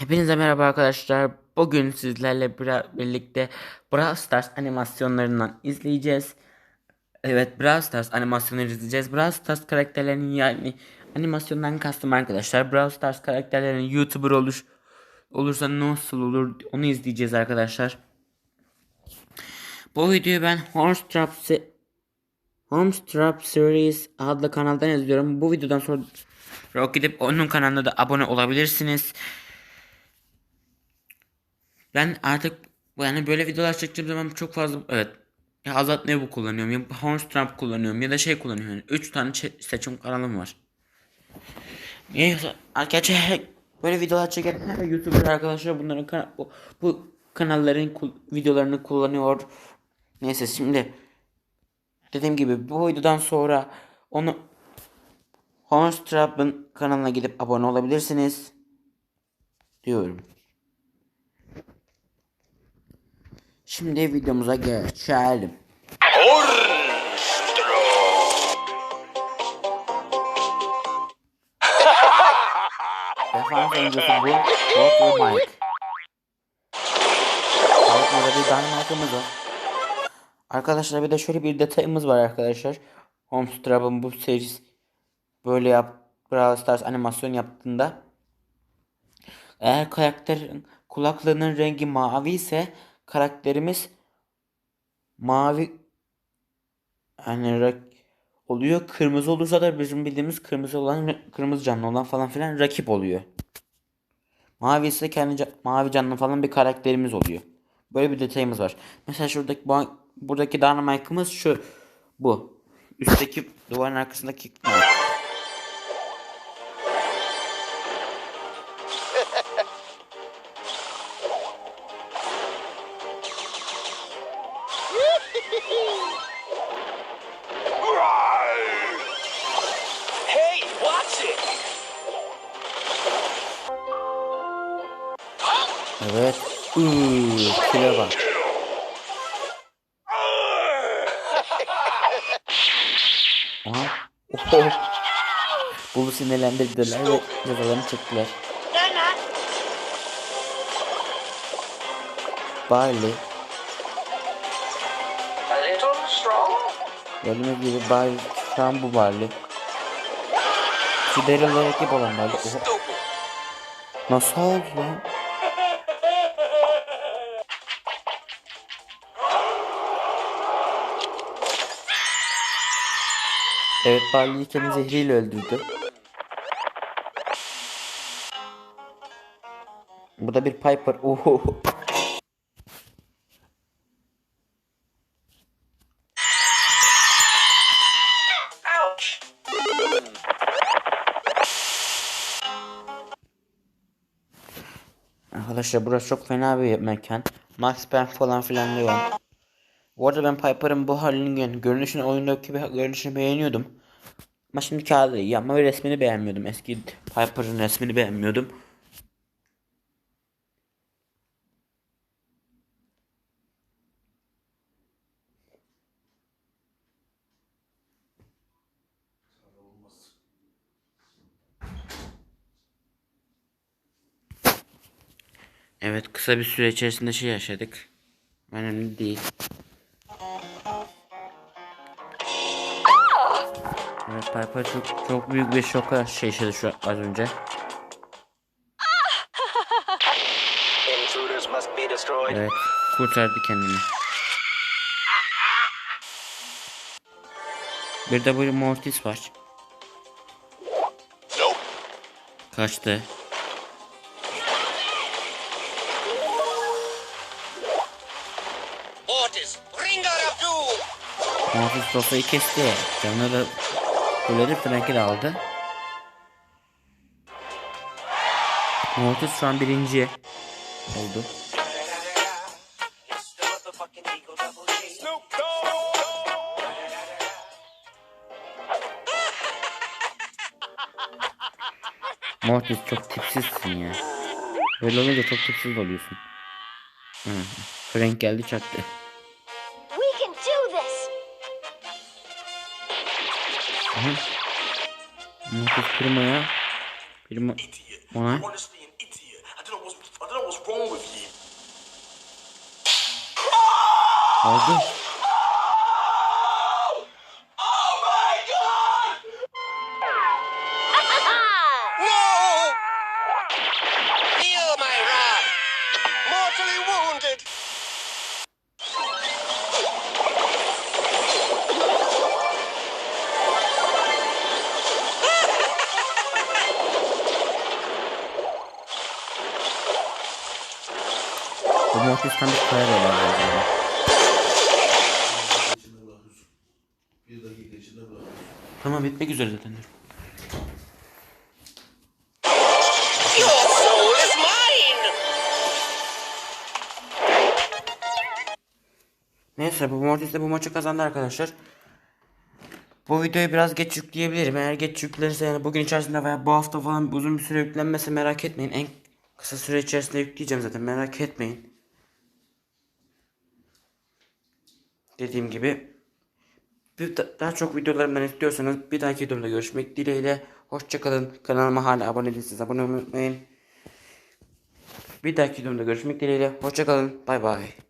Hepinize merhaba arkadaşlar. Bugün sizlerle birlikte Brawl Stars animasyonlarından izleyeceğiz. Evet Brawl Stars animasyonları izleyeceğiz. Brawl Stars karakterlerinin yani animasyondan kastım arkadaşlar. Brawl Stars karakterlerinin YouTuber oluş olursa nasıl olur onu izleyeceğiz arkadaşlar. Bu videoyu ben Hornstrap se- Homestrap Series adlı kanaldan izliyorum. Bu videodan sonra gidip onun kanalına da abone olabilirsiniz. Ben artık yani böyle videolar çektiğim zaman çok fazla evet ya Azat ne bu kullanıyorum ya Hornstrap kullanıyorum ya da şey kullanıyorum. Yani 3 tane seçim kanalım var. Neyse her- böyle videolar çeken her YouTuber arkadaşlar bunların kana- bu, bu kanalların videolarını kullanıyor. Neyse şimdi dediğim gibi bu videodan sonra onu Hornstrap'ın kanalına gidip abone olabilirsiniz diyorum. Şimdi videomuza geçelim. Defans oyuncusu bu. Bob ve Mike. Sağlıklı bir Dynamite'ımız var. Arkadaşlar bir de şöyle bir detayımız var arkadaşlar. Homestrap'ın bu serisi böyle yap Brawl Stars animasyon yaptığında eğer karakterin kulaklığının rengi mavi ise karakterimiz mavi yani rak- oluyor. Kırmızı olursa da bizim bildiğimiz kırmızı olan kırmızı canlı olan falan filan rakip oluyor. Mavi ise kendi mavi canlı falan bir karakterimiz oluyor. Böyle bir detayımız var. Mesela şuradaki bu- buradaki Dynamite'ımız şu bu. Üstteki duvarın arkasındaki Evet. Iıı, kile bak. Aha. Oho. Bunu sinirlendirdiler ve cezalarını çektiler. Barley. Gördüğünüz gibi Barley. Şu an bu Barley. Şu Daryl'la rakip olan Barley. Oho. Nasıl oldu lan? Evet Barley'i kendi zehriyle öldürdü. Burada bir Piper. Oho. Arkadaşlar burası çok fena bir mekan. Max Payne falan filan diyor. Bu arada ben Piper'ın bu halini gör- görünüşünü oyundaki görünüşünü beğeniyordum. Ama şimdi hali iyi ama resmini beğenmiyordum. Eski Piper'ın resmini beğenmiyordum. Evet kısa bir süre içerisinde şey yaşadık. Önemli değil. Evet Piper çok, çok büyük bir şoka yaşadı şu az önce. Evet kurtardı kendini. Bir de böyle Mortis var. Kaçtı. Mortis, Ringer of Doom! Mortis Sofa'yı kesti. Canını da fulledip Frank'i de aldı. Mortis şu an birinci oldu. Mortis çok tipsizsin ya. Böyle olunca çok tipsiz oluyorsun. Frank geldi çaktı. Aha. Mortis Primo'ya Primo ona Honestly, Bu Mortis tam bir kaya bırakıyorsun. Bir dakika içinde bırakıyorsun. Tamam bitmek üzere zaten dur. Neyse bu Mortis de bu maçı kazandı arkadaşlar. Bu videoyu biraz geç yükleyebilirim. Eğer geç yüklenirse yani bugün içerisinde veya bu hafta falan uzun bir süre yüklenmezse merak etmeyin. En kısa süre içerisinde yükleyeceğim zaten merak etmeyin. Dediğim gibi daha çok videolarımdan istiyorsanız bir dahaki videomda görüşmek dileğiyle. Hoşçakalın. Kanalıma hala abone değilseniz abone olmayı unutmayın. Bir dahaki videomda görüşmek dileğiyle. Hoşçakalın. Bay bay.